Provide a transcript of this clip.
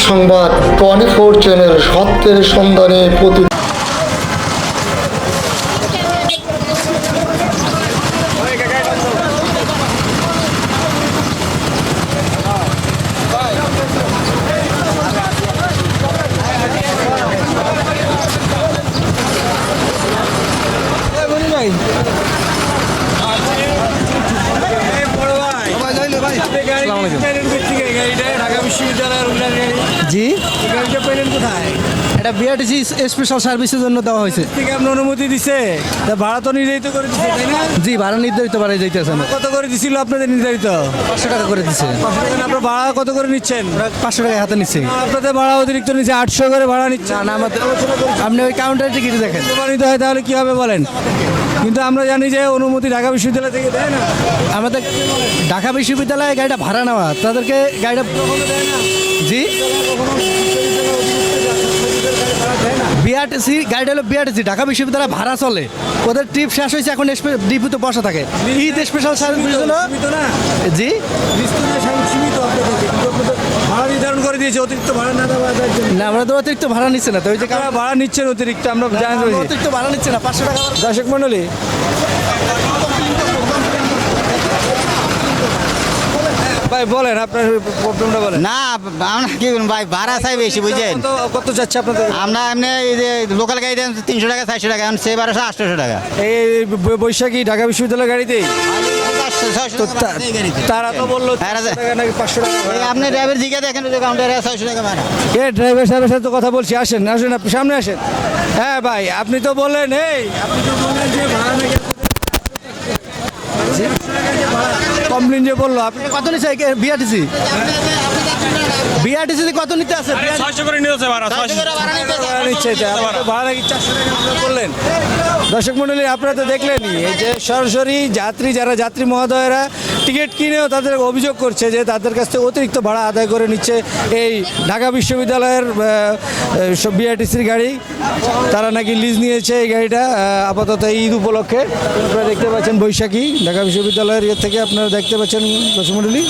সংবাদ twenty four channel সত্যের সন্ধানে প্রতি ঢাকা বিশ্ববিদ্যালয়ের উন্নয়ন গাড়ি জি। এটা বিআরটিসি স্পেশাল সার্ভিসের জন্য দেওয়া হয়েছে। আপনি অনুমতি দিছে? ভাড়া তো নির্ধারিত করে দিচ্ছে তাই না? জি ভাড়া নির্ধারিত যাইতেছে। কত করে দিছিল আপনাদের নির্ধারিত? পাঁচশো টাকা করে দিচ্ছে আপনার ভাড়া কত করে নিচ্ছেন? পাঁচশো টাকা হাতে নিচ্ছে। আপনাদের ভাড়া অতিরিক্ত নিচ্ছে আটশো করে ভাড়া নিচ্ছে। না না আমাদের আপনি ওই কাউন্টার টিকিট দেখেন। প্রমাণিত হয় তাহলে কি হবে বলেন? কিন্তু আমরা জানি যে অনুমতি ঢাকা বিশ্ববিদ্যালয় থেকে দেয় না। আমাদের ঢাকা বিশ্ববিদ্যালয়ে গাড়িটা ভাড়া নেওয়া তাদেরকে গাড়িটা জি? বিআরটিসি গাড়িটা হলো বিআরটিসি ঢাকা বিশ্ববিদ্যালয়ে ভাড়া চলে। ওদের ট্রিপ শেষ হয়েছে এখন ডিপুতে বসা থাকে। ঈদ স্পেশাল সার্ভিস হলো জি? ভাড়া নির্ধারণ করে দিয়েছে অতিরিক্ত ভাড়া না দেওয়া না আমরা তো অতিরিক্ত ভাড়া নিচ্ছে না তো ওই যে ভাড়া নিচ্ছেন অতিরিক্ত আমরা জানি অতিরিক্ত ভাড়া নিচ্ছে না পাঁচশো টাকা দর্শক মন্ডলী ভাই বলেন আপনার প্রবলেমটা বলেন। না আমরা কি ভাই ভাড়া চাই বেশি বুঝছেন? কত যাচ্ছে আপনাদের? আমরা এমনি এই যে লোকাল গাড়ি দেন তিনশো টাকা চারশো টাকা এখন সে বারোশো আটশোশো টাকা। এই বৈশাখী ঢাকা বিশ্ববিদ্যালয় গাড়িতেই তো তারা তো বলল আপনি ড্রাইভার জিজ্ঞাসা দেখেন কাউন্টারে ছয়শো টাকা ভাড়া। এ ড্রাইভার সাহেবের সাথে তো কথা বলছি আসেন আসেন আপনি সামনে আসেন। হ্যাঁ ভাই আপনি তো বললেন এই আপনি তো বললেন যে ভাড়া নাকি কমপ্লেন যে বলল আপনি কত নিচ্ছে বিআরটিসি বিআরটিসি কত নিতে আছে? ছয়শো করে নিতে ভাড়া নিচ্ছে এটা। আপনি তো ভাড়া নাকি চারশো টাকা আপনারা দর্শক মন্ডলী আপনারা তো দেখলেনই এই যে সরাসরি যাত্রী যারা যাত্রী মহোদয়েরা টিকিট কিনেও তাদের অভিযোগ করছে যে তাদের কাছ থেকে অতিরিক্ত ভাড়া আদায় করে নিচ্ছে এই ঢাকা বিশ্ববিদ্যালয়ের বিআরটিসির গাড়ি। তারা নাকি লিজ নিয়েছে এই গাড়িটা আপাতত ঈদ উপলক্ষে। আপনারা দেখতে পাচ্ছেন বৈশাখী, ঢাকা বিশ্ববিদ্যালয়ের ইয়ে থেকে আপনারা দেখতে পাচ্ছেন দর্শক মন্ডলী